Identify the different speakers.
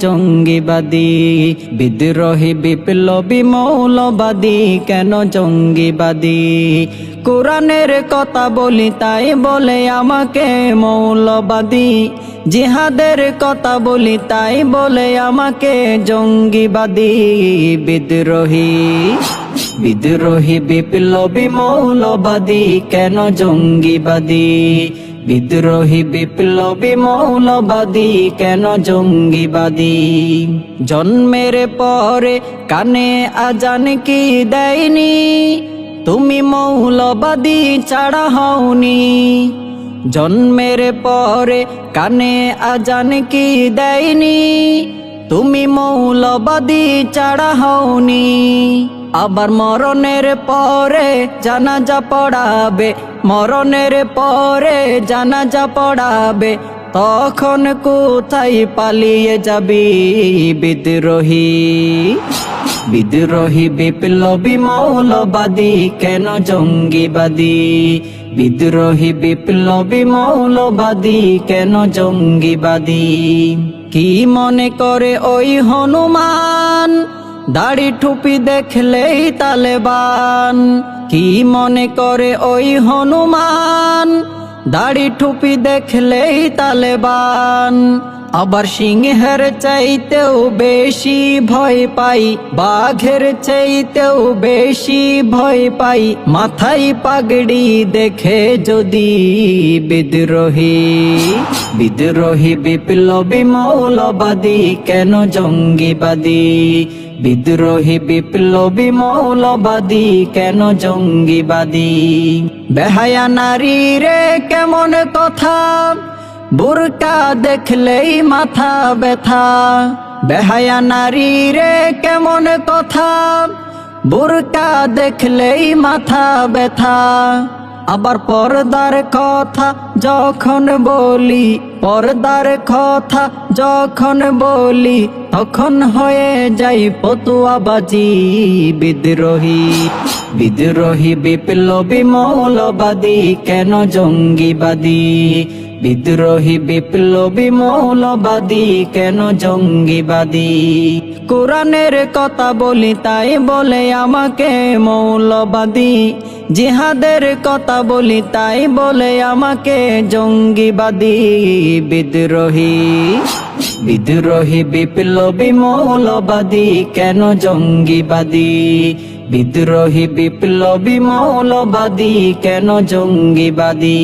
Speaker 1: জঙ্গিবাদী, বিদ্রোহী, বিপ্লবী, মৌলবাদী, কেন জঙ্গিবাদী? কোরআনের কথা বলি, তাই বলে আমাকে মৌলবাদী। জিহাদের কথা বলি, তাই বলে আমাকে জঙ্গিবাদী। বিদ্রোহী বিদ্রোহী, বিপ্লবী, মৌলবাদী, কেন জঙ্গিবাদী? বিদ্রোহী বিপ্লবী মৌলবাদী, কেন জঙ্গিবাদী? জন্মের পরে কানে আজান কি দেয়নি? তুমি মৌলবাদী ছাড়া হওনি। জন্মের পরে কানে আজান কি দেয়নি? তুমি মৌলবাদী ছাড়া হওনি। আবার মরণের পরে জানাজা পড়াবে, মরণের পরে জানাজা পড়াবে, তখন কোথায় পালিয়ে যাবি বিদ্রোহী? বিদ্রোহী বিপ্লবী মৌলবাদী, কেন জঙ্গিবাদী? বিদ্রোহী বিপ্লবী মৌলবাদী, কেন জঙ্গিবাদী? কি মনে করে ওই হনুমান দাড়ি ঠুপি দেখলেই তালেবান। কি মনে করে ওই হনুমান? দাড়ি ঠুপি দেখলেই তালেবান। আবার সিংহের চাইতেও বেশি ভয় পাই, বাঘের চাইতেও বেশি ভয় পাই। মাথায় পাগড়ি দেখে যদি বিদ্রোহী বিদ্রোহী বিপ্লবী মৌলবাদী, কেন জঙ্গিবাদী? বিদ্রোহী বিপ্লবী মৌলবাদী, কেন জঙ্গিবাদী? বেহায়া নারী রে কেমন কথা? বুরকা দেখলেই মাথা ব্যথা। বেহায়া নারী রে কেমন কথা? বুরকা দেখলেই মাথা ব্যথা। আবার পর্দার কথা যখন বলি, পর্দার কথা যখন বলি, তখন হয়ে যাই পতুয়াবাজি বিদ্রোহী বিদ্রোহী বিপ্লবী মৌলবাদী, কেন জঙ্গিবাদী? বিদ্রোহী বিপ্লবী মৌলবাদী, কেন জঙ্গিবাদী? কোরআনের কথা বলি, তাই বলে আমাকে মৌলবাদী। জিহাদের কথা বলি, তাই বলে আমাকে জঙ্গিবাদী। বিদ্রোহী বিদ্রোহী বিপ্লবী মৌলবাদী, কেন জঙ্গিবাদী? বিদ্রোহী বিপ্লবী মৌলবাদী, কেন জঙ্গিবাদী?